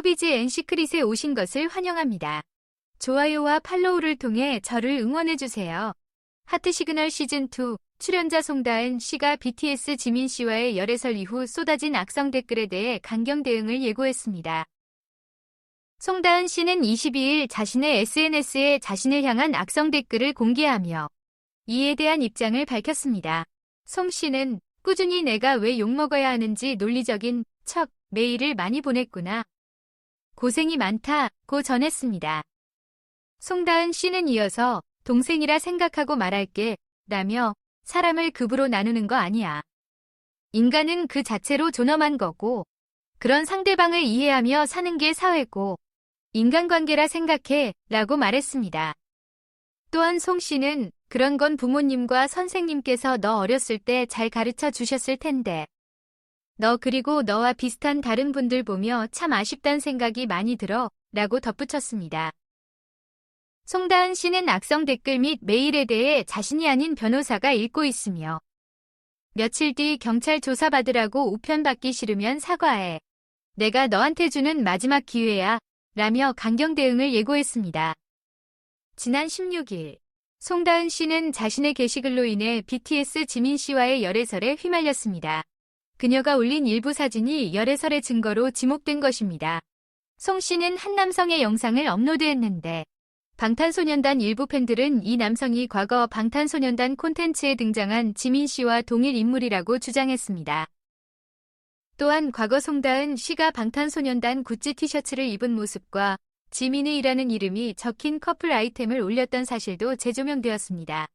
슈비즈 앤 시크릿에 오신 것을 환영합니다. 좋아요와 팔로우를 통해 저를 응원해주세요. 하트 시그널 시즌2 출연자 송다은 씨가 BTS 지민 씨와의 열애설 이후 쏟아진 악성 댓글에 대해 강경 대응을 예고했습니다. 송다은 씨는 22일 자신의 SNS에 자신을 향한 악성 댓글을 공개하며 이에 대한 입장을 밝혔습니다. 송 씨는 꾸준히 내가 왜 욕먹어야 하는지 논리적인 척 메일을 많이 보냈구나. 고생이 많다고 전했습니다. 송다은 씨는 이어서 동생이라 생각하고 말할게 라며 사람을 급으로 나누는 거 아니야. 인간은 그 자체로 존엄한 거고 그런 상대방을 이해하며 사는 게 사회고 인간관계라 생각해 라고 말했습니다. 또한 송 씨는 그런 건 부모님과 선생님께서 너 어렸을 때 잘 가르쳐 주셨을 텐데 너 그리고 너와 비슷한 다른 분들 보며 참 아쉽단 생각이 많이 들어 라고 덧붙였습니다. 송다은 씨는 악성 댓글 및 메일에 대해 자신이 아닌 변호사가 읽고 있으며 며칠 뒤 경찰 조사받으라고 우편받기 싫으면 사과해. 내가 너한테 주는 마지막 기회야. 라며 강경 대응을 예고했습니다. 지난 16일 송다은 씨는 자신의 게시글로 인해 BTS 지민 씨와의 열애설에 휘말렸습니다. 그녀가 올린 일부 사진이 열애설의 증거로 지목된 것입니다. 송 씨는 한 남성의 영상을 업로드했는데 방탄소년단 일부 팬들은 이 남성이 과거 방탄소년단 콘텐츠에 등장한 지민 씨와 동일 인물이라고 주장했습니다. 또한 과거 송다은 씨가 방탄소년단 굿즈 티셔츠를 입은 모습과 지민의이라는 이름이 적힌 커플 아이템을 올렸던 사실도 재조명되었습니다.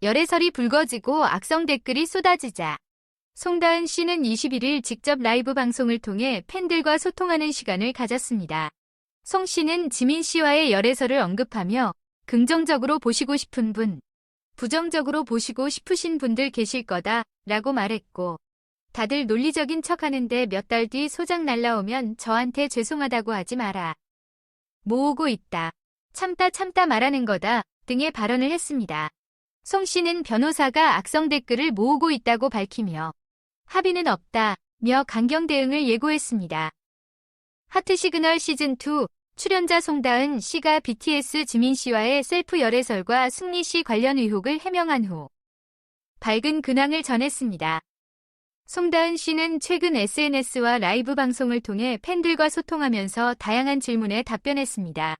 열애설이 불거지고 악성 댓글이 쏟아지자 송다은 씨는 21일 직접 라이브 방송을 통해 팬들과 소통하는 시간을 가졌습니다. 송 씨는 지민 씨와의 열애설을 언급하며 긍정적으로 보시고 싶은 분, 부정적으로 보시고 싶으신 분들 계실 거다 라고 말했고 다들 논리적인 척 하는데 몇 달 뒤 소장 날라오면 저한테 죄송하다고 하지 마라. 모으고 있다. 참다 참다 말하는 거다 등의 발언을 했습니다. 송 씨는 변호사가 악성 댓글을 모으고 있다고 밝히며 합의는 없다 며 강경 대응을 예고했습니다. 하트 시그널 시즌2 출연자 송다은 씨가 BTS 지민 씨와의 셀프 열애설과 승리 씨 관련 의혹을 해명한 후 밝은 근황을 전했습니다. 송다은 씨는 최근 SNS와 라이브 방송을 통해 팬들과 소통하면서 다양한 질문에 답변했습니다.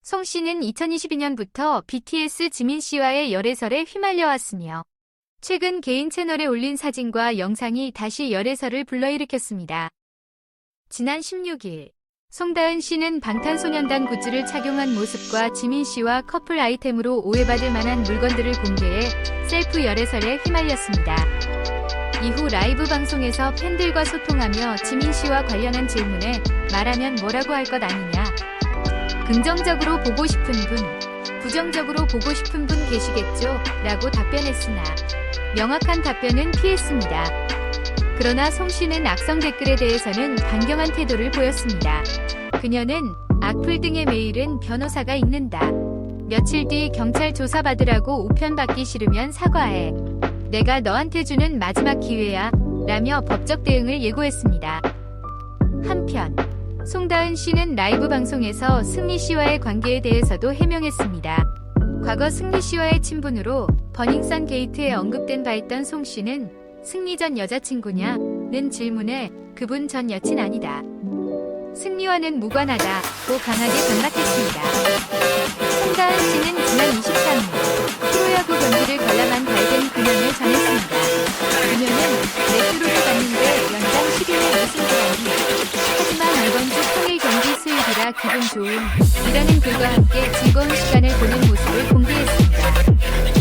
송 씨는 2022년부터 BTS 지민 씨와의 열애설에 휘말려왔으며 최근 개인 채널에 올린 사진과 영상이 다시 열애설을 불러일으켰습니다. 지난 16일 송다은 씨는 방탄소년단 굿즈를 착용한 모습과 지민 씨와 커플 아이템으로 오해받을 만한 물건들을 공개해 셀프 열애설에 휘말렸습니다. 이후 라이브 방송에서 팬들과 소통하며 지민 씨와 관련한 질문에 말하면 뭐라고 할 것 아니냐. 긍정적으로 보고 싶은 분, 부정적으로 보고 싶은 분 계시겠죠? 라고 답변했으나 명확한 답변은 피했습니다. 그러나 송 씨는 악성 댓글에 대해서는 강경한 태도를 보였습니다. 그녀는 악플 등의 메일은 변호사가 읽는다. 며칠 뒤 경찰 조사받으라고 우편받기 싫으면 사과해. 내가 너한테 주는 마지막 기회야. 라며 법적 대응을 예고했습니다. 한편 송다은 씨는 라이브 방송에서 승리 씨와의 관계에 대해서도 해명했습니다. 과거 승리 씨와의 친분으로 버닝썬 게이트에 언급된 바 있던 송 씨는 승리 전 여자친구냐? 는 질문에 그분 전 여친 아니다. 승리와는 무관하다 고 강하게 반박했습니다. 송다은 씨는 지난 23 기분 좋음 이라는 글과 함께 즐거운 시간을 보낸 모습을 공개했습니다.